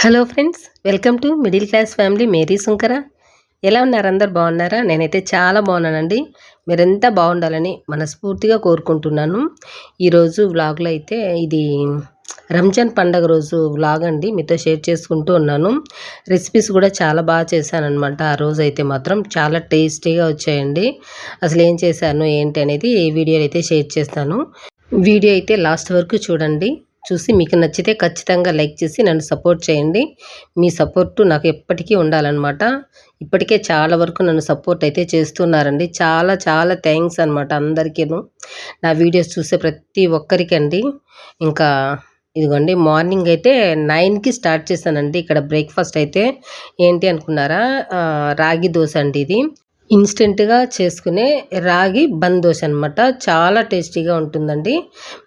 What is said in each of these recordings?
Hello friends welcome to middle class family Mary Sunkara ఎలా ఉన్నారు అందరు? బాగున్నారా? నేనైతే చాలా బాగున్నానండి. మీరంతా బాగుండాలని మనస్ఫూర్తిగా కోరుకుంటున్నాను. ఈరోజు వ్లాగ్లో అయితే ఇది రంజాన్ పండగ రోజు వ్లాగ్ అండి. మీతో షేర్ చేసుకుంటూ ఉన్నాను. రెసిపీస్ కూడా చాలా బాగా చేశానమాట ఆ రోజు అయితే మాత్రం చాలా టేస్టీగా వచ్చాయండి. అసలు ఏం చేశాను ఏంటి అనేది ఈ వీడియోలు అయితే షేర్ చేస్తాను. వీడియో అయితే లాస్ట్ వరకు చూడండి. చూసి మీకు నచ్చితే ఖచ్చితంగా లైక్ చేసి నన్ను సపోర్ట్ చేయండి. మీ సపోర్టు నాకు ఎప్పటికీ ఉండాలన్నమాట. ఇప్పటికే చాలా వరకు నన్ను సపోర్ట్ అయితే చేస్తున్నారండి. చాలా చాలా థ్యాంక్స్ అనమాట అందరికీను. నా వీడియోస్ చూసే ప్రతి ఒక్కరికండి. ఇంకా ఇదిగోండి మార్నింగ్ అయితే నైన్కి స్టార్ట్ చేశానండి. ఇక్కడ బ్రేక్ఫాస్ట్ అయితే ఏంటి అనుకున్నారా? రాగి దోశ అండి ఇది. ఇన్స్టెంట్గా చేసుకునే రాగి బంద్ అనమాట చాలా టేస్టీగా ఉంటుందండి.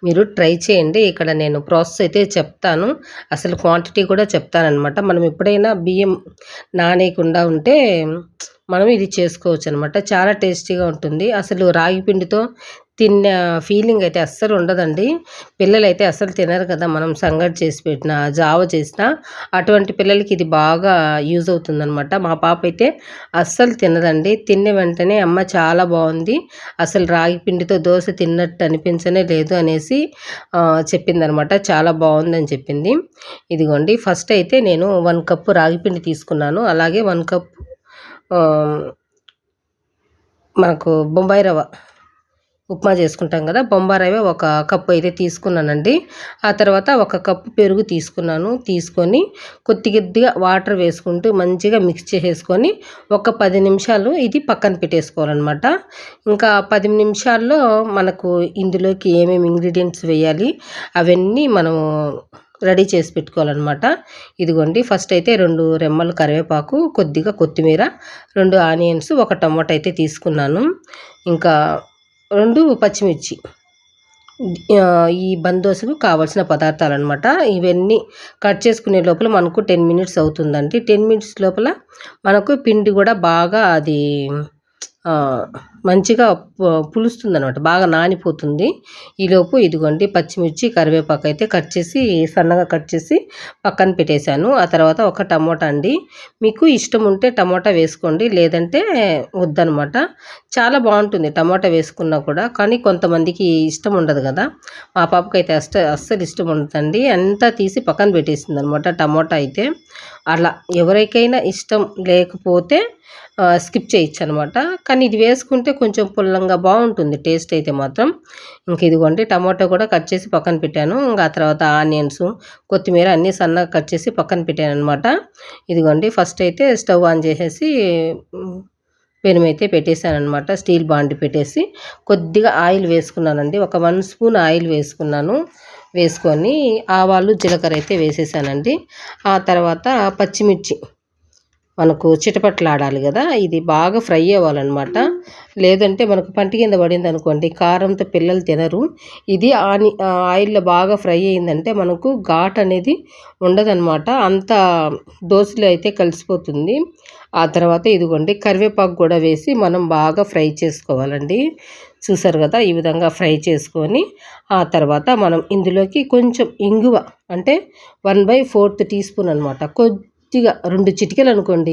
మీరు ట్రై చేయండి. ఇక్కడ నేను ప్రాసెస్ అయితే చెప్తాను. అసలు క్వాంటిటీ కూడా చెప్తానమాట మనం ఎప్పుడైనా బియ్యం నానేయకుండా ఉంటే మనం ఇది చేసుకోవచ్చు అనమాట చాలా టేస్టీగా ఉంటుంది. అసలు రాగి పిండితో తిన్న ఫీలింగ్ అయితే అస్సలు ఉండదండి. పిల్లలైతే అస్సలు తినరు కదా మనం సంగటి చేసి పెట్టిన జావ చేసిన. అటువంటి పిల్లలకి ఇది బాగా యూజ్ అవుతుందనమాట మా పాప అయితే అస్సలు తినదండి. తిన్న వెంటనే అమ్మ చాలా బాగుంది. అసలు రాగి పిండితో దోశ తిన్నట్టు అనిపించనే లేదు అనేసి చెప్పిందనమాట చాలా బాగుందని చెప్పింది. ఇదిగోండి ఫస్ట్ అయితే నేను వన్ కప్పు రాగి పిండి తీసుకున్నాను. అలాగే వన్ కప్ మనకు బొంబాయి రవ్వ. ఉప్మా చేసుకుంటాం కదా బొంబారవే ఒక కప్పు అయితే తీసుకున్నానండి. ఆ తర్వాత ఒక కప్పు పెరుగు తీసుకున్నాను. తీసుకొని కొద్ది కొద్దిగా వాటర్ వేసుకుంటూ మంచిగా మిక్స్ చేసేసుకొని ఒక పది నిమిషాలు ఇది పక్కన పెట్టేసుకోవాలన్నమాట. ఇంకా పది నిమిషాల్లో మనకు ఇందులోకి ఏమేమి ఇంగ్రీడియంట్స్ వేయాలి అవన్నీ మనము రెడీ చేసి పెట్టుకోవాలన్నమాట. ఇదిగోండి ఫస్ట్ అయితే రెండు రెమ్మలు కరివేపాకు కొద్దిగా కొత్తిమీర రెండు ఆనియన్స్ ఒక టమాటా అయితే తీసుకున్నాను. ఇంకా రెండు పచ్చిమిర్చి. ఈ బందోసుకు కావాల్సిన పదార్థాలు అనమాట ఇవన్నీ కట్ చేసుకునే లోపల మనకు టెన్ మినిట్స్ అవుతుందండి. టెన్ మినిట్స్ లోపల మనకు పిండి కూడా బాగా అది మంచిగా పులుస్తుంది అనమాట బాగా నానిపోతుంది. ఈలోపు ఇదిగోండి పచ్చిమిర్చి కరివేపాకు అయితే కట్ చేసి సన్నగా కట్ చేసి పక్కన పెట్టేశాను. ఆ తర్వాత ఒక టమోటా అండి. మీకు ఇష్టం ఉంటే టమోటా వేసుకోండి లేదంటే వద్దనమాట చాలా బాగుంటుంది టమోటా వేసుకున్నా కూడా కానీ కొంతమందికి ఇష్టం ఉండదు కదా. మా పాపకి అయితే అస్త అస్సలు ఇష్టం ఉండదండి. అంతా తీసి పక్కన పెట్టేసింది అనమాట టమోటా అయితే. అలా ఎవరికైనా ఇష్టం లేకపోతే స్కిప్ చేయొచ్చు అనమాట కానీ ఇది వేసుకుంటే కొంచెం పుల్లంగా బాగుంటుంది. టేస్ట్ అయితే మాత్రం. ఇంక ఇదిగోండి టమాటో కూడా కట్ చేసి పక్కన పెట్టాను. ఇంకా తర్వాత ఆనియన్స్ కొత్తిమీర అన్నీ సన్నగా కట్ చేసి పక్కన పెట్టాను అనమాట ఇదిగోండి ఫస్ట్ అయితే స్టవ్ ఆన్ చేసేసి పెనుమైతే అయితే పెట్టేశాను అనమాట స్టీల్ బాండి పెట్టేసి కొద్దిగా ఆయిల్ వేసుకున్నానండి. ఒక వన్ స్పూన్ ఆయిల్ వేసుకున్నాను. వేసుకొని ఆవాలు జీలకర్ర అయితే వేసేసానండి. ఆ తర్వాత పచ్చిమిర్చి. మనకు చిటపట్లాడాలి కదా ఇది బాగా ఫ్రై అవ్వాలన్నమాట. లేదంటే మనకు పంటి కింద పడింది అనుకోండి కారంతో పిల్లలు తినరు. ఇది ఆని ఆయిల్లో బాగా ఫ్రై అయిందంటే మనకు ఘాట్ అనేది ఉండదన్నమాట. అంత దోశలో అయితే కలిసిపోతుంది. ఆ తర్వాత ఇదిగోండి కరివేపాకు కూడా వేసి మనం బాగా ఫ్రై చేసుకోవాలండి. చూసారు కదా ఈ విధంగా ఫ్రై చేసుకొని ఆ తర్వాత మనం ఇందులోకి కొంచెం ఇంగువ అంటే one by fourth teaspoon అనమాట కొద్దిగా రెండు చిటికలు అనుకోండి.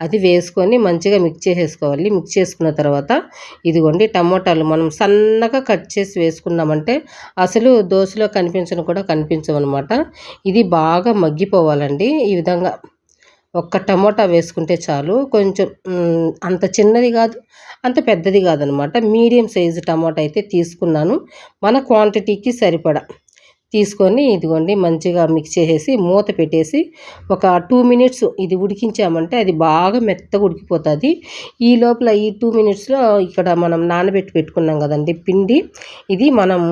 అది వేసుకొని మంచిగా మిక్స్ చేసేసుకోవాలి. మిక్స్ చేసుకున్న తర్వాత ఇదిగోండి టమోటాలు మనం సన్నగా కట్ చేసి వేసుకున్నామంటే అసలు దోశలో కనిపించను కూడా కనిపించవన్నమాట. ఇది బాగా మగ్గిపోవాలండి. ఈ విధంగా ఒక్క టమోటా వేసుకుంటే చాలు. కొంచెం అంత చిన్నది కాదు అంత పెద్దది కాదనమాట మీడియం సైజు టమోటా అయితే తీసుకున్నాను. మన క్వాంటిటీకి సరిపడా. తీసుకొని ఇదిగోండి మంచిగా మిక్స్ చేసేసి మూత పెట్టేసి ఒక టూ మినిట్స్ ఇది ఉడికించామంటే అది బాగా మెత్తగా ఉడికిపోతుంది. ఈ లోపల ఈ టూ మినిట్స్లో ఇక్కడ మనం నానబెట్టి పెట్టుకున్నాం కదండి పిండి. ఇది మనం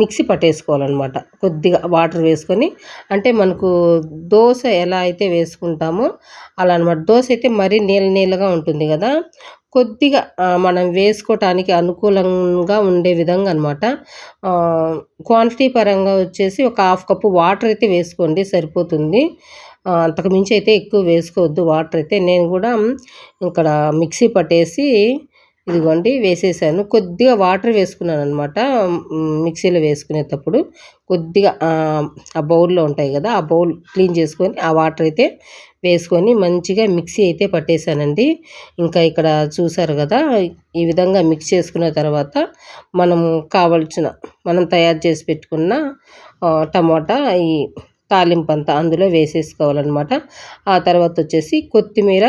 మిక్సీ పట్టేసుకోవాలన్నమాట. కొద్దిగా వాటర్ వేసుకొని అంటే మనకు దోశ ఎలా అయితే వేసుకుంటామో అలా అనమాట దోశ అయితే మరీ నీళ్ళ నీళ్ళగా ఉంటుంది కదా. కొద్దిగా మనం వేసుకోవటానికి అనుకూలంగా ఉండే విధంగా అనమాట క్వాంటిటీ పరంగా వచ్చేసి ఒక హాఫ్ కప్పు వాటర్ అయితే వేసుకోండి సరిపోతుంది. అంతకు మించి అయితే ఎక్కువ వేసుకోవద్దు వాటర్ అయితే. నేను కూడా ఇక్కడ మిక్సీ పట్టేసి ఇదిగోండి వేసేసాను. కొద్దిగా వాటర్ వేసుకున్నాను అనమాట మిక్సీలో వేసుకునేటప్పుడు కొద్దిగా ఆ, బౌల్లో ఉంటాయి కదా ఆ బౌల్ క్లీన్ చేసుకొని ఆ వాటర్ అయితే వేసుకొని మంచిగా మిక్సీ అయితే పట్టేశానండి. ఇంకా ఇక్కడ చూసారు కదా ఈ విధంగా మిక్స్ చేసుకున్న తర్వాత మనము కావలసిన మనం తయారు చేసి పెట్టుకున్న టమాటా ఈ తాలింపు అంతా అందులో వేసేసుకోవాలన్నమాట. ఆ తర్వాత వచ్చేసి కొత్తిమీర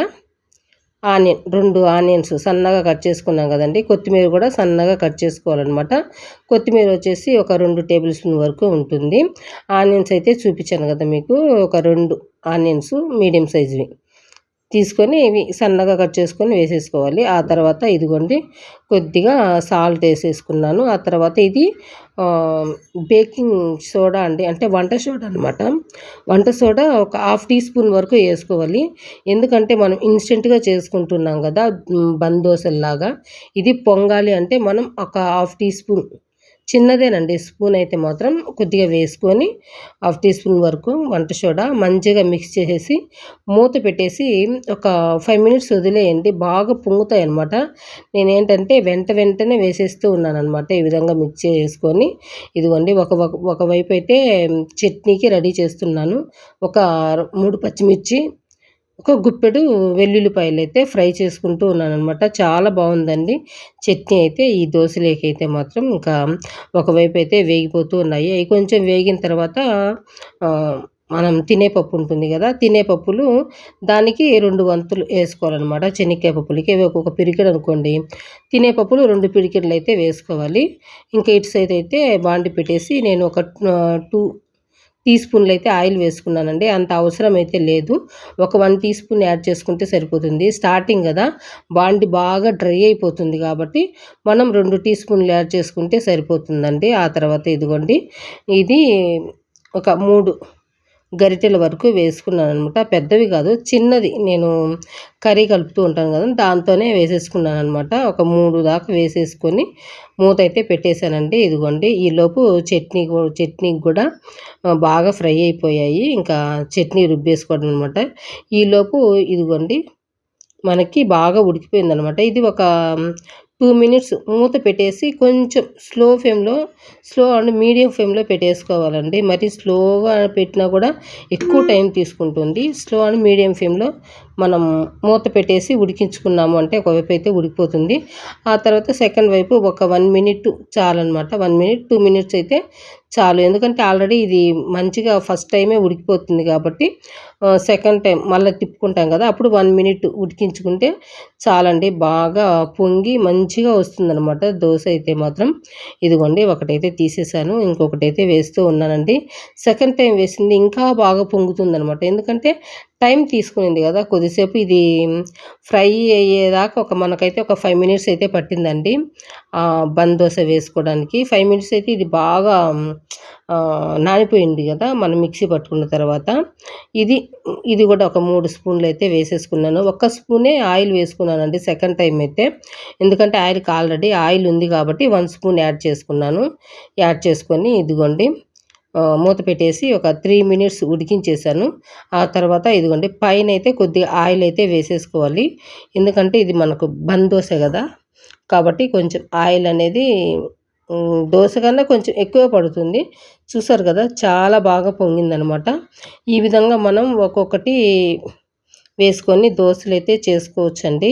ఆనియన్ రెండు ఆనియన్స్ సన్నగా కట్ చేసుకున్నాం కదండి. కొత్తిమీర కూడా సన్నగా కట్ చేసుకోవాలన్నమాట. కొత్తిమీర వచ్చేసి ఒక రెండు టేబుల్ స్పూన్ వరకు ఉంటుంది. ఆనియన్స్ అయితే చూపించాను కదా మీకు ఒక రెండు ఆనియన్స్ మీడియం సైజువి. తీసుకొని ఇవి సన్నగా కట్ చేసుకొని వేసేసుకోవాలి. ఆ తర్వాత ఇదిగోండి కొద్దిగా సాల్ట్ వేసేసుకున్నాను. ఆ తర్వాత ఇది బేకింగ్ సోడా అండి అంటే వంట సోడా అనమాట వంట సోడా ఒక హాఫ్ టీ స్పూన్ వరకు వేసుకోవాలి. ఎందుకంటే మనం ఇన్స్టెంట్గా చేసుకుంటున్నాం కదా బందోసల్లాగా ఇది పొంగాలి అంటే మనం ఒక హాఫ్ టీ స్పూన్ చిన్నదేనండి. స్పూన్ అయితే మాత్రం కొద్దిగా వేసుకొని హాఫ్ టీ స్పూన్ వరకు వంట సోడా మంచిగా మిక్స్ చేసేసి మూత పెట్టేసి ఒక ఫైవ్ మినిట్స్ వదిలేయండి. బాగా పొంగుతాయి అనమాట నేనేంటంటే వెంట వెంటనే వేసేస్తూ ఉన్నాను అనమాట ఈ విధంగా మిక్స్ చేసుకొని. ఇదిగోండి ఒక ఒక- ఒకవైపు అయితే చట్నీకి రెడీ చేస్తున్నాను. ఒక మూడు పచ్చిమిర్చి ఒక గుప్పెడు వెల్లుల్లిపాయలు అయితే ఫ్రై చేసుకుంటూ ఉన్నాను అనమాట చాలా బాగుందండి. చట్నీ అయితే ఈ దోశలోకి అయితే మాత్రం ఇంకా ఒకవైపు అయితే వేగిపోతూ ఉన్నాయి. అవి కొంచెం వేగిన తర్వాత మనం తినే పప్పు ఉంటుంది కదా తినే పప్పులు దానికి రెండు వంతులు వేసుకోవాలన్నమాట. శనక్కాయ పప్పులకి ఇవి ఒక్కొక్క పిరికెడు అనుకోండి. తినే పప్పులు రెండు పిరికెడులు అయితే వేసుకోవాలి. ఇంకా ఇటు సైడ్ అయితే బాండి పెట్టేసి నేను ఒక టూ టీ స్పూన్లు అయితే ఆయిల్ వేసుకున్నానండి. అంత అవసరం అయితే లేదు. ఒక వన్ టీ స్పూన్ యాడ్ చేసుకుంటే సరిపోతుంది. స్టార్టింగ్ కదా బాండి బాగా డ్రై అయిపోతుంది కాబట్టి మనం రెండు టీ స్పూన్లు యాడ్ చేసుకుంటే సరిపోతుందండి. ఆ తర్వాత ఇదిగోండి. ఇది ఒక మూడు గరిటెల వరకు వేసుకున్నాను అనమాట పెద్దవి కాదు చిన్నది. నేను కర్రీ కలుపుతూ ఉంటాను కదా దాంతోనే వేసేసుకున్నాను అనమాట ఒక మూడు దాకా వేసేసుకొని మూత అయితే పెట్టేశానండి. ఇదిగోండి ఈలోపు చట్నీ చట్నీ చట్నీకి కూడా బాగా ఫ్రై అయిపోయాయి. ఇంకా చట్నీ రుబ్బేసుకోవడం అనమాట ఈలోపు ఇదిగోండి మనకి బాగా ఉడికిపోయింది అనమాట ఇది ఒక టూ మినిట్స్ మూత పెట్టేసి కొంచెం స్లో ఫ్లేమ్లో స్లో అండ్ మీడియం ఫ్లేమ్లో పెట్టేసుకోవాలండి. మరి స్లోగా పెట్టినా కూడా ఎక్కువ టైం తీసుకుంటుంది. స్లో అండ్ మీడియం ఫ్లేమ్లో మనం మూత పెట్టేసి ఉడికించుకున్నాము అంటే ఒకవైపు అయితే ఉడికిపోతుంది. ఆ తర్వాత సెకండ్ వైపు ఒక వన్ మినిట్ చాలన్నమాట. వన్ మినిట్ టూ మినిట్స్ అయితే చాలు. ఎందుకంటే ఆల్రెడీ ఇది మంచిగా ఫస్ట్ టైమే ఉడికిపోతుంది కాబట్టి సెకండ్ టైం మళ్ళీ తిప్పుకుంటాం కదా అప్పుడు వన్ మినిట్ ఉడికించుకుంటే చాలండి. బాగా పొంగి మంచిగా వస్తుందన్నమాట దోశ అయితే మాత్రం. ఇదిగోండి ఒకటైతే తీసేసాను ఇంకొకటైతే వేస్తూ ఉన్నానండి. సెకండ్ టైం వేసింది ఇంకా బాగా పొంగుతుందనమాట ఎందుకంటే టైం తీసుకునింది కదా. కొద్దిసేపు ఇది ఫ్రై అయ్యేదాకా ఒక మనకైతే ఒక ఫైవ్ మినిట్స్ అయితే పట్టిందండి. బందోస దోశ వేసుకోవడానికి. ఫైవ్ మినిట్స్ అయితే ఇది బాగా నానిపోయింది కదా. మనం మిక్సీ పట్టుకున్న తర్వాత ఇది ఇది కూడా ఒక మూడు స్పూన్లు అయితే వేసేసుకున్నాను. ఒక్క స్పూనే ఆయిల్ వేసుకున్నానండి సెకండ్ టైం అయితే. ఎందుకంటే ఆయిల్కి ఆల్రెడీ ఆయిల్ ఉంది కాబట్టి వన్ స్పూన్ యాడ్ చేసుకున్నాను. యాడ్ చేసుకొని ఇదిగోండి. మూత పెట్టేసి ఒక త్రీ మినిట్స్ ఉడికించేసాను ఆ తర్వాత ఇదిగోండి పైన అయితే కొద్దిగా ఆయిల్ అయితే వేసేసుకోవాలి. ఎందుకంటే ఇది మనకు బంద్ దోశ కదా. కాబట్టి కొంచెం ఆయిల్ అనేది దోశ కన్నా కొంచెం ఎక్కువ పడుతుంది. చూసారు కదా చాలా బాగా పొంగిందనమాట. ఈ విధంగా మనం ఒక్కొక్కటి వేసుకొని దోశలు అయితే చేసుకోవచ్చండి.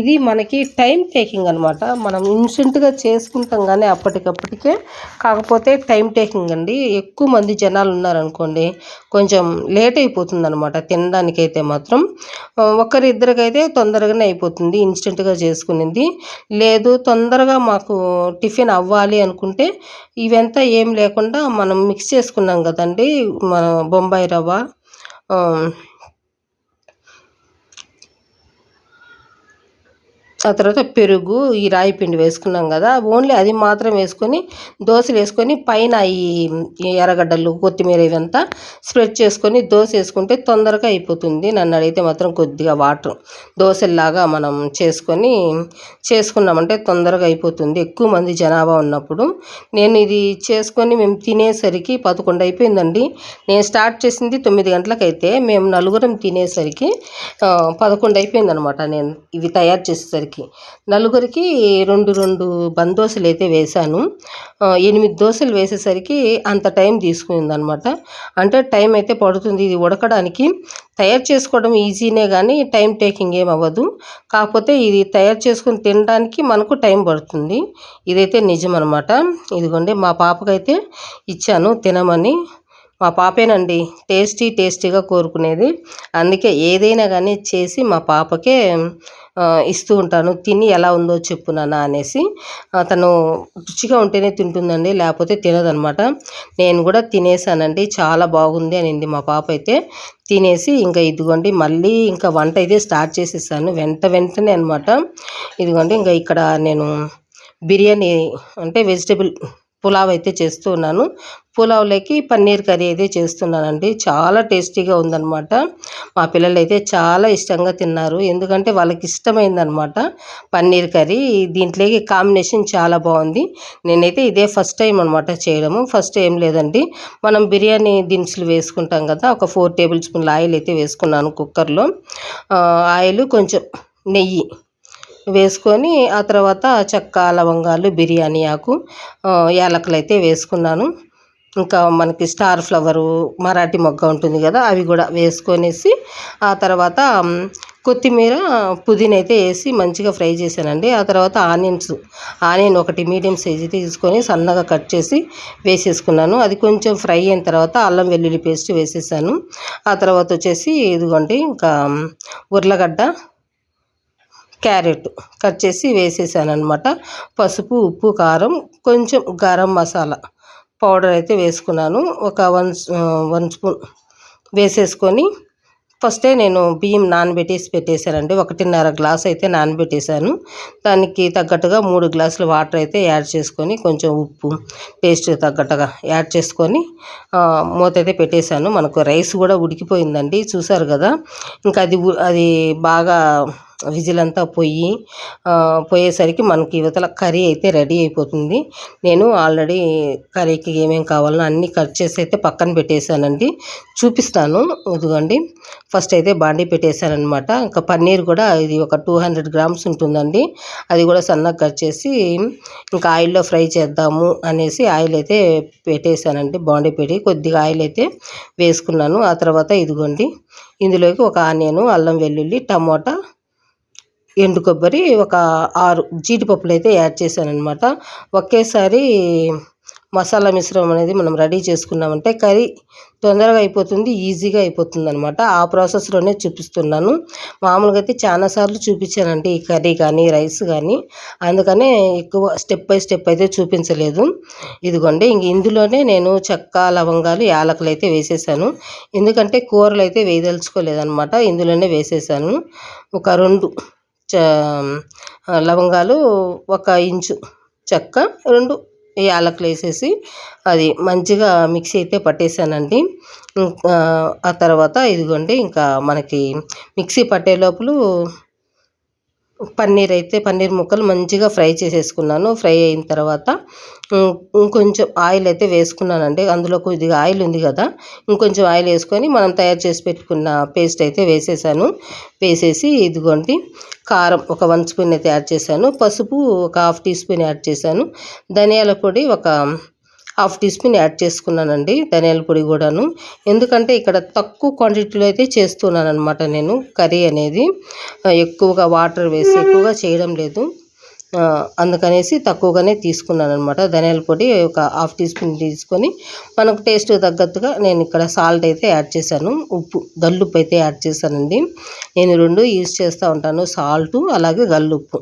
ఇది మనకి టైం టేకింగ్ అనమాట మనం ఇన్స్టెంట్గా చేసుకుంటాం కానీ అప్పటికప్పటికే. కాకపోతే టైం టేకింగ్ అండి. ఎక్కువ మంది జనాలు ఉన్నారనుకోండి కొంచెం లేట్ అయిపోతుంది అనమాట తినడానికైతే మాత్రం. ఒకరిద్దరికైతే తొందరగానే అయిపోతుంది ఇన్స్టెంట్గా చేసుకునేది. లేదు తొందరగా మాకు టిఫిన్ అవ్వాలి అనుకుంటే ఇవంతా ఏం లేకుండా మనం మిక్స్ చేసుకున్నాం కదండి మన బొంబాయి రవ్వ ఆ, తర్వాత పెరుగు ఈ రాయి పిండి వేసుకున్నాం కదా ఓన్లీ అది మాత్రం వేసుకొని దోశలు వేసుకొని పైన ఈ ఎర్రగడ్డలు కొత్తిమీర ఇవంతా స్ప్రెడ్ చేసుకొని దోశ వేసుకుంటే తొందరగా అయిపోతుంది. నన్ను అడిగితే మాత్రం కొద్దిగా వాటర్. దోశల్లాగా మనం చేసుకొని చేసుకున్నామంటే తొందరగా అయిపోతుంది. ఎక్కువ మంది జనాభా ఉన్నప్పుడు నేను ఇది చేసుకొని మేము తినేసరికి పదకొండు అయిపోయిందండి. నేను స్టార్ట్ చేసింది తొమ్మిది గంటలకైతే మేము నలుగురం తినేసరికి పదకొండు అయిపోయింది అనమాట నేను ఇవి తయారు చేసేసరికి. నలుగురికి నలుగురికి రెండు రెండు బంద్ దోశలు అయితే వేశాను ఎనిమిది దోశలు వేసేసరికి అంత టైం తీసుకుంది అనమాట అంటే టైం అయితే పడుతుంది. ఇది ఉడకడానికి తయారు చేసుకోవడం ఈజీనే కానీ టైం టేకింగ్ ఏం అవ్వదు. కాకపోతే ఇది తయారు చేసుకుని తినడానికి మనకు టైం పడుతుంది. ఇదైతే నిజం అనమాట ఇదిగోండి మా పాపకైతే ఇచ్చాను తినమని. మా పాపేనండి టేస్టీ టేస్టీగా కోరుకునేది. అందుకే ఏదైనా కానీ చేసి మా పాపకే ఇస్తూ ఉంటాను. తిని ఎలా ఉందో చెప్పు నాన్న అనేసి. తను రుచిగా ఉంటేనే తింటుందండి లేకపోతే తినదనమాట. నేను కూడా తినేసానండి చాలా బాగుంది అనింది మా పాప అయితే. తినేసి ఇంకా ఇదిగోండి మళ్ళీ ఇంకా వంట అయితే స్టార్ట్ చేసేసాను వెంట వెంటనే అనమాట ఇదిగోండి ఇంకా ఇక్కడ నేను బిర్యానీ అంటే వెజిటేబుల్ పులావ్ అయితే చేస్తూ ఉన్నాను. పులావ్లోకి పన్నీర్ కర్రీ అయితే చేస్తున్నానండి. చాలా టేస్టీగా ఉందన్నమాట. మా పిల్లలు అయితే చాలా ఇష్టంగా తిన్నారు. ఎందుకంటే వాళ్ళకి ఇష్టమైందనమాట పన్నీర్ కర్రీ. దీంట్లోకి కాంబినేషన్ చాలా బాగుంది. నేనైతే ఇదే ఫస్ట్ టైం అనమాట చేయడము. ఫస్ట్ ఏం లేదండి. మనం బిర్యానీ దినుసులు వేసుకుంటాం కదా ఒక ఫోర్ టేబుల్ స్పూన్ల ఆయిల్ అయితే వేసుకున్నాను కుక్కర్లో. ఆయిల్ కొంచెం నెయ్యి వేసుకొని ఆ తర్వాత చెక్క లవంగాలు బిర్యానీ ఆకు యాలకులు అయితే వేసుకున్నాను. ఇంకా మనకి స్టార్ ఫ్లవరు మరాఠీ మొగ్గ ఉంటుంది కదా అవి కూడా వేసుకొనేసి ఆ తర్వాత కొత్తిమీర పుదీనా అయితే వేసి మంచిగా ఫ్రై చేశానండి. ఆ తర్వాత ఆనియన్స్ ఆనియన్ ఒకటి మీడియం సైజ్ తీసుకొని సన్నగా కట్ చేసి వేసేసుకున్నాను. అది కొంచెం ఫ్రై అయిన తర్వాత అల్లం వెల్లుల్లి పేస్ట్ వేసేసాను. ఆ తర్వాత వచ్చేసి ఇదిగోండి ఇంకా ఉర్లగడ్డ క్యారెట్ కట్ చేసి వేసేసాను అనమాట పసుపు ఉప్పు కారం కొంచెం గరం మసాలా. పౌడర్ అయితే వేసుకున్నాను. ఒక వన్ వన్ స్పూన్ వేసేసుకొని ఫస్టే నేను బియ్యం నానబెట్టేసి పెట్టేశానండి. ఒకటిన్నర గ్లాస్ అయితే నానబెట్టేశాను. దానికి తగ్గట్టుగా మూడు గ్లాసులు వాటర్ అయితే యాడ్ చేసుకొని కొంచెం ఉప్పు టేస్ట్ తగ్గట్టుగా యాడ్ చేసుకొని మూత అయితే పెట్టేశాను. మనకు రైస్ కూడా ఉడికిపోయిందండి. చూసారు కదా? ఇంకా అది అది బాగా విజిల్ అంతా పోయి పోయేసరికి మనకి ఇవతల కర్రీ అయితే రెడీ అయిపోతుంది. నేను ఆల్రెడీ కర్రీకి ఏమేం కావాలో అన్నీ కట్ చేసి అయితే పక్కన పెట్టేశానండి. చూపిస్తాను. ఇదిగోండి. ఫస్ట్ అయితే బాండీ పెట్టేశానమాట ఇంకా పన్నీర్ కూడా ఇది ఒక టూ హండ్రెడ్ గ్రామ్స్ ఉంటుందండి. అది కూడా సన్నగా కట్ చేసి ఇంకా ఆయిల్లో ఫ్రై చేద్దాము అనేసి ఆయిల్ అయితే పెట్టేశానండి. బాండీ పెట్టి కొద్దిగా ఆయిల్ అయితే వేసుకున్నాను. ఆ తర్వాత ఇదిగోండి. ఇందులోకి ఒక ఆనియను అల్లం వెల్లుల్లి టమోటా ఎండు కొబ్బరి ఒక ఆరు జీడిపప్పులు అయితే యాడ్ చేశాను అనమాట ఒకేసారి మసాలా మిశ్రమం అనేది మనం రెడీ చేసుకున్నామంటే కర్రీ తొందరగా అయిపోతుంది ఈజీగా అయిపోతుంది అనమాట ఆ ప్రాసెస్లోనే చూపిస్తున్నాను. మామూలుగా అయితే చాలాసార్లు చూపించానండి ఈ కర్రీ కానీ రైస్ కానీ. అందుకనే ఎక్కువ స్టెప్ బై స్టెప్ అయితే చూపించలేదు. ఇదిగోండి ఇంక ఇందులోనే నేను చెక్క లవంగాలు యాలకులు అయితే వేసేసాను. ఎందుకంటే కూరలు అయితే వేయదలుచుకోలేదనమాట ఇందులోనే వేసేసాను. ఒక రెండు లవంగాలు ఒక ఇంచు చెక్క రెండు యాలకులు వేసేసి అది మంచిగా మిక్సీ అయితే పట్టేశానండి ఆ తర్వాత ఇదిగోండి ఇంకా మనకి మిక్సీ పట్టే లోపల పన్నీర్ అయితే పన్నీర్ ముక్కలు మంచిగా ఫ్రై చేసేసుకున్నాను. ఫ్రై అయిన తర్వాత ఇంకొంచెం ఆయిల్ అయితే వేసుకున్నానండి. అందులో కొద్దిగా ఆయిల్ ఉంది కదా ఇంకొంచెం ఆయిల్ వేసుకొని మనం తయారు చేసి పెట్టుకున్న పేస్ట్ అయితే వేసేసాను. వేసేసి ఇదిగోండి కారం ఒక వన్ స్పూన్ అయితే యాడ్ చేశాను. పసుపు ఒక హాఫ్ టీ స్పూన్ యాడ్ చేశాను. ధనియాల పొడి ఒక హాఫ్ టీ స్పూన్ యాడ్ చేసుకున్నానండి ధనియాల పొడి కూడాను. ఎందుకంటే ఇక్కడ తక్కువ క్వాంటిటీలో అయితే చేస్తున్నాను అనమాట నేను కర్రీ అనేది. ఎక్కువగా వాటర్ వేసి ఎక్కువగా చేయడం లేదు. అందుకనేసి తక్కువగానే తీసుకున్నాను అనమాట ధనియాల పొడి ఒక హాఫ్ టీ స్పూన్ తీసుకొని. మనకు టేస్ట్ తగ్గట్టుగా నేను ఇక్కడ సాల్ట్ అయితే యాడ్ చేశాను ఉప్పు గల్లుప్పు అయితే యాడ్ చేశానండి. నేను రెండు యూజ్ చేస్తూ ఉంటాను సాల్ట్ అలాగే గల్లుప్పు.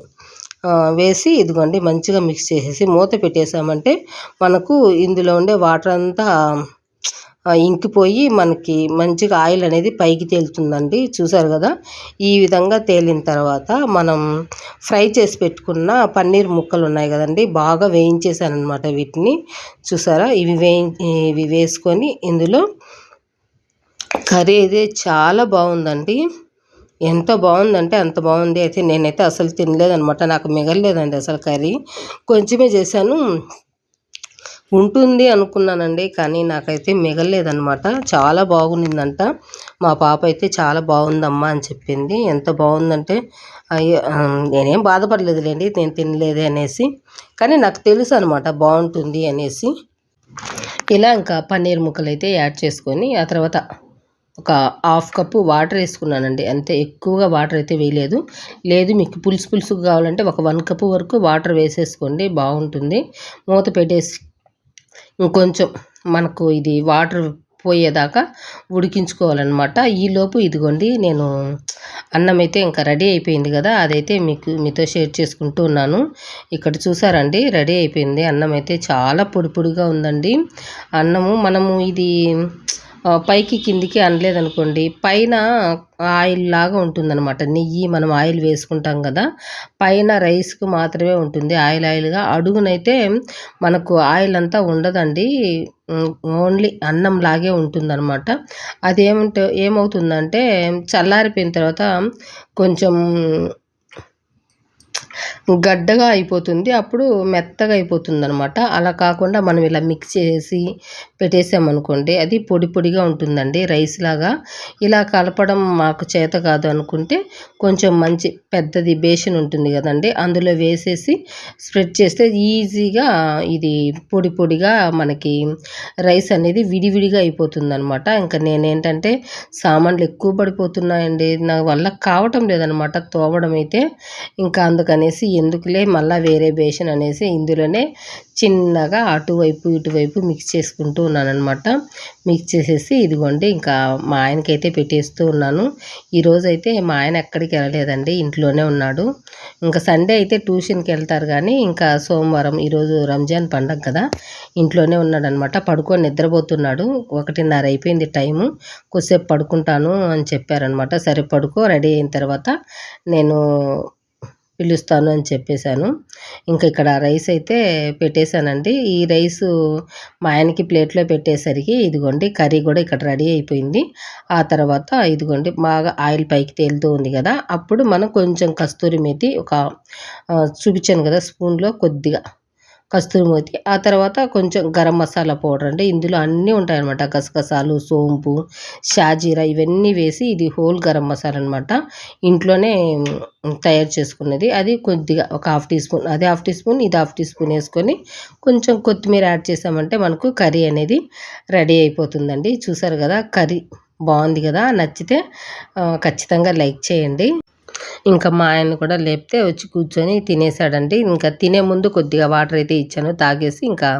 వేసి ఇదిగోండి మంచిగా మిక్స్ చేసేసి మూత పెట్టేసామంటే మనకు ఇందులో ఉండే వాటర్ అంతా ఇంకిపోయి మనకి మంచిగా ఆయిల్ అనేది పైకి తేలుతుందండి. చూసారు కదా? ఈ విధంగా తేలిన తర్వాత మనం ఫ్రై చేసి పెట్టుకున్న పన్నీర్ ముక్కలు ఉన్నాయి కదండి బాగా వేయించేసాను అనమాట వీటిని. చూసారా? ఇవి వేయి ఇవి వేసుకొని ఇందులో కర్రీ అయితే చాలా బాగుందండి. ఎంత బాగుందంటే అంత బాగుంది. అయితే నేనైతే అసలు తినలేదనమాట నాకు మిగలలేదండి అసలు కర్రీ. కొంచెమే చేశాను. ఉంటుంది అనుకున్నానండి కానీ నాకైతే మిగలలేదనమాట చాలా బాగుండిందంట. మా పాప అయితే చాలా బాగుందమ్మా అని చెప్పింది. ఎంత బాగుందంటే అయ్యో నేనేం బాధపడలేదులేండి నేను తినలేదే అనేసి. కానీ నాకు తెలుసు అనమాట బాగుంటుంది అనేసి. ఇలా ఇంకా పన్నీర్ ముక్కలు అయితే యాడ్ చేసుకొని ఆ తర్వాత ఒక హాఫ్ కప్పు వాటర్ వేసుకున్నానండి. అంతే ఎక్కువగా వాటర్ అయితే వేయలేదు. లేదు మీకు పులుసు పులుసు కావాలంటే ఒక వన్ కప్పు వరకు వాటర్ వేసేసుకోండి బాగుంటుంది. మూత పెట్టేసి ఇంకొంచెం మనకు ఇది వాటర్ పోయేదాకా ఉడికించుకోవాలన్నమాట. ఈలోపు ఇదిగోండి నేను అన్నం అయితే ఇంకా రెడీ అయిపోయింది కదా అదైతే మీకు మీతో షేర్ చేసుకుంటూ ఉన్నాను. ఇక్కడ చూసారండి రెడీ అయిపోయింది. అన్నం అయితే చాలా పొడి పొడిగా ఉందండి. అన్నము మనము ఇది పైకి కిందికి అనలేదనుకోండి పైన ఆయిల్ లాగా ఉంటుందన్నమాట. నెయ్యి మనం ఆయిల్ వేసుకుంటాం కదా పైన రైస్కు మాత్రమే ఉంటుంది. ఆయిల్ ఆయిల్గా అడుగునైతే మనకు ఆయిల్ అంతా ఉండదండి. ఓన్లీ అన్నం లాగే ఉంటుందన్నమాట. అది ఏమంటే ఏమవుతుందంటే చల్లారిపోయిన తర్వాత కొంచెం గడ్డగా అయిపోతుంది. అప్పుడు మెత్తగా అయిపోతుంది అనమాట అలా కాకుండా మనం ఇలా మిక్స్ చేసి పెట్టేసామనుకోండి అది పొడి పొడిగా ఉంటుందండి రైస్ లాగా. ఇలా కలపడం మాకు చేత కాదు అనుకుంటే కొంచెం మంచి పెద్దది బేషన్ ఉంటుంది కదండి అందులో వేసేసి స్ప్రెడ్ చేస్తే ఈజీగా ఇది పొడి పొడిగా మనకి రైస్ అనేది విడివిడిగా అయిపోతుంది అనమాట ఇంకా నేనేంటంటే సామాన్లు ఎక్కువ పడిపోతున్నాయండి నా వల్ల కావటం లేదనమాట తోవడం అయితే. ఇంకా అందుకని అనేసి ఎందుకులే మళ్ళీ వేరే బేషన్ అనేసి ఇందులోనే చిన్నగా అటువైపు ఇటువైపు మిక్స్ చేసుకుంటూ ఉన్నానమాట మిక్స్ చేసేసి ఇదిగోండి ఇంకా మా ఆయనకైతే పెట్టేస్తూ ఉన్నాను. ఈరోజు అయితే మా ఆయన ఎక్కడికి వెళ్ళలేదండి ఇంట్లోనే ఉన్నాడు. ఇంకా సండే అయితే ట్యూషన్కి వెళ్తారు కానీ ఇంకా సోమవారం ఈరోజు రంజాన్ పండగ కదా ఇంట్లోనే ఉన్నాడు అనమాట పడుకొని నిద్రపోతున్నాడు. ఒకటిన్నర అయిపోయింది టైము. కొద్దిసేపు పడుకుంటాను అని చెప్పారనమాట సరే పడుకో రెడీ అయిన తర్వాత నేను పిలుస్తాను అని చెప్పేశాను. ఇంకా ఇక్కడ రైస్ అయితే పెట్టేశానండి. ఈ రైసు మా ఆయనకి ప్లేట్లో పెట్టేసరికి ఇదిగోండి కర్రీ కూడా ఇక్కడ రెడీ అయిపోయింది. ఆ తర్వాత ఇదిగోండి బాగా ఆయిల్ పైకి తేలుతూ ఉంది కదా అప్పుడు మనం కొంచెం కస్తూరి మెతి ఒక చూపించాను కదా స్పూన్లో కొద్దిగా. కస్తూరి మేతి. ఆ తర్వాత కొంచెం గరం మసాలా పౌడర్ అంటే ఇందులో అన్నీ ఉంటాయన్నమాట. గసగసాలు సోంపు షాజీరా ఇవన్నీ వేసి ఇది హోల్ గరం మసాలా అనమాట ఇంట్లోనే తయారు చేసుకున్నది. అది కొద్దిగా ఒక హాఫ్ టీ స్పూన్ అది హాఫ్ టీ స్పూన్ ఇది హాఫ్ టీ స్పూన్ వేసుకొని కొంచెం కొత్తిమీర యాడ్ చేసామంటే మనకు కర్రీ అనేది రెడీ అయిపోతుందండి. చూసారు కదా కర్రీ బాగుంది కదా. నచ్చితే ఖచ్చితంగా లైక్ చేయండి. ఇంకా మా ఆయన కూడా లేపితే వచ్చి కూర్చొని తినేసాడండి. ఇంకా తినే ముందు కొద్దిగా వాటర్ అయితే ఇచ్చాను తాగేసి ఇంకా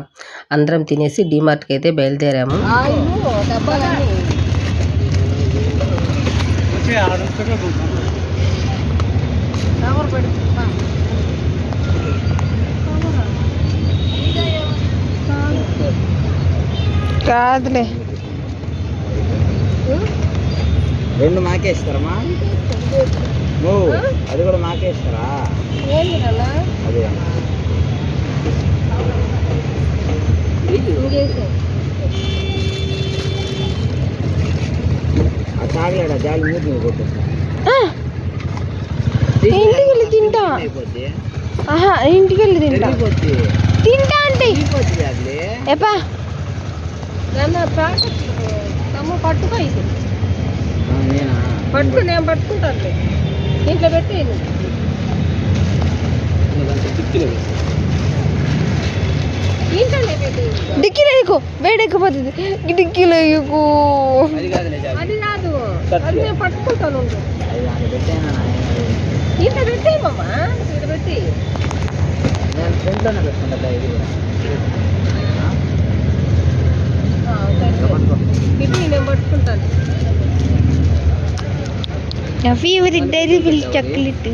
అందరం తినేసి డిమార్ట్కి అయితే బయలుదేరాము. కాదులే. రెండు మాకే ఇస్తారమ్మా ఓ అది కూడా మాకే ఇస్తారా? అదే తాగలేడా జాలి మూతి మీద కొట్టు. ఇంటికి వెళ్ళి తింటా? ఆహా ఇంటికి వెళ్ళి తింటా తింటా అంటే అయిపోద్ది జాలి. ఎప్పా? పట్టుకో ఇది. నేనా? పట్టుకో నేను పట్టుకుంటాను దీంట్లో పెట్టి డిక్కీలో ఎక్కువ వేడెక్కిపోతుంది డిక్కీలో ఎక్కువ అది కాదు. అది నేను పట్టుకుంటాను నాయన? దీంట్లో పెట్టేయమ్మా దీంట్లో పెట్టి. ఇది నేను పట్టుకుంటాను. నా ఫేవరెట్ డైరీ మిల్క్ చాక్లెట్.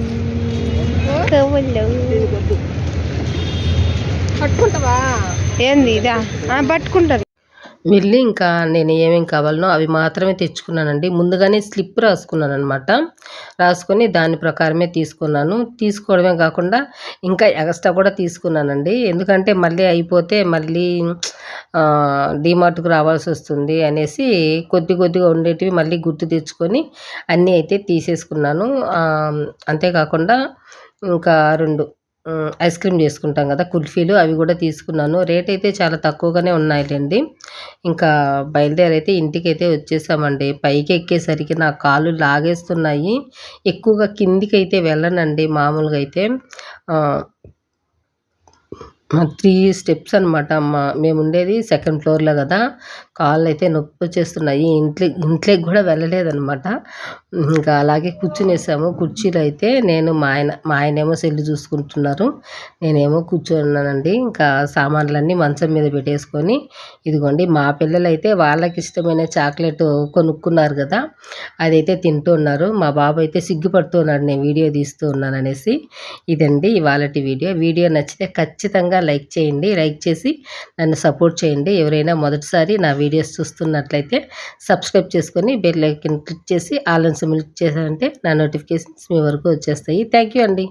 పట్టుకుంటావా ఏంది ఇదా ఆ, పట్టుకుంటాను వెళ్ళి ఇంకా నేను ఏమేమి కావాలనో అవి మాత్రమే తెచ్చుకున్నానండి. ముందుగానే స్లిప్ రాసుకున్నాను అనమాట రాసుకొని దాని ప్రకారమే తీసుకున్నాను. తీసుకోవడమే కాకుండా ఇంకా ఎక్స్ట్రా కూడా తీసుకున్నానండి. ఎందుకంటే మళ్ళీ అయిపోతే మళ్ళీ డిమార్ట్కు రావాల్సి వస్తుంది అనేసి కొద్ది కొద్దిగా ఉండేటివి మళ్ళీ గుర్తు తెచ్చుకొని అన్నీ అయితే తీసేసుకున్నాను. అంతేకాకుండా ఇంకా రెండు ఐస్ క్రీమ్ చేసుకుంటాం కదా కుల్ఫీలు అవి కూడా తీసుకున్నాను. రేట్ అయితే చాలా తక్కువగానే ఉన్నాయిలేండి. ఇంకా బయలుదేరైతే ఇంటికి అయితే వచ్చేసామండి. పైకి ఎక్కేసరికి నా కాళ్ళు లాగేస్తున్నాయి. ఎక్కువగా కిందికి అయితే వెళ్ళనండి మామూలుగా అయితే. త్రీ స్టెప్స్ అనమాట మా మేము ఉండేది సెకండ్ ఫ్లోర్లో కదా. కాళ్ళు అయితే నొప్పి వచ్చేస్తున్నాయి. ఇంట్లో ఇంట్లోకి కూడా వెళ్ళలేదన్నమాట. ఇంకా అలాగే కూర్చునేసాము. కుర్చీలు అయితే నేను మా ఆయన మా ఆయనేమో సెల్లు చూసుకుంటున్నారు. నేనేమో కూర్చున్నానండి ఇంకా సామాన్లన్నీ మంచం మీద పెట్టేసుకొని ఇదిగోండి మా పిల్లలు అయితే వాళ్ళకి ఇష్టమైన చాక్లెట్ కొనుక్కున్నారు కదా అదైతే తింటూ ఉన్నారు. మా బాబు అయితే సిగ్గుపడుతున్నాడు నేను వీడియో తీస్తూ ఉన్నాను అనేసి ఇదండి ఇవాళ వీడియో. వీడియో నచ్చితే ఖచ్చితంగా లైక్ చేయండి. లైక్ చేసి నన్ను సపోర్ట్ చేయండి. ఎవరైనా మొదటిసారి నా వీడియోస్ చూస్తున్నట్లయితే సబ్స్క్రైబ్ చేసుకొని బెల్ ఐకన్ క్లిక్ చేసి ఆల్ అండ్ చేశారంటే నా నోటిఫికేషన్స్ మీ వరకు వచ్చేస్తాయి. థ్యాంక్ యూ అండి.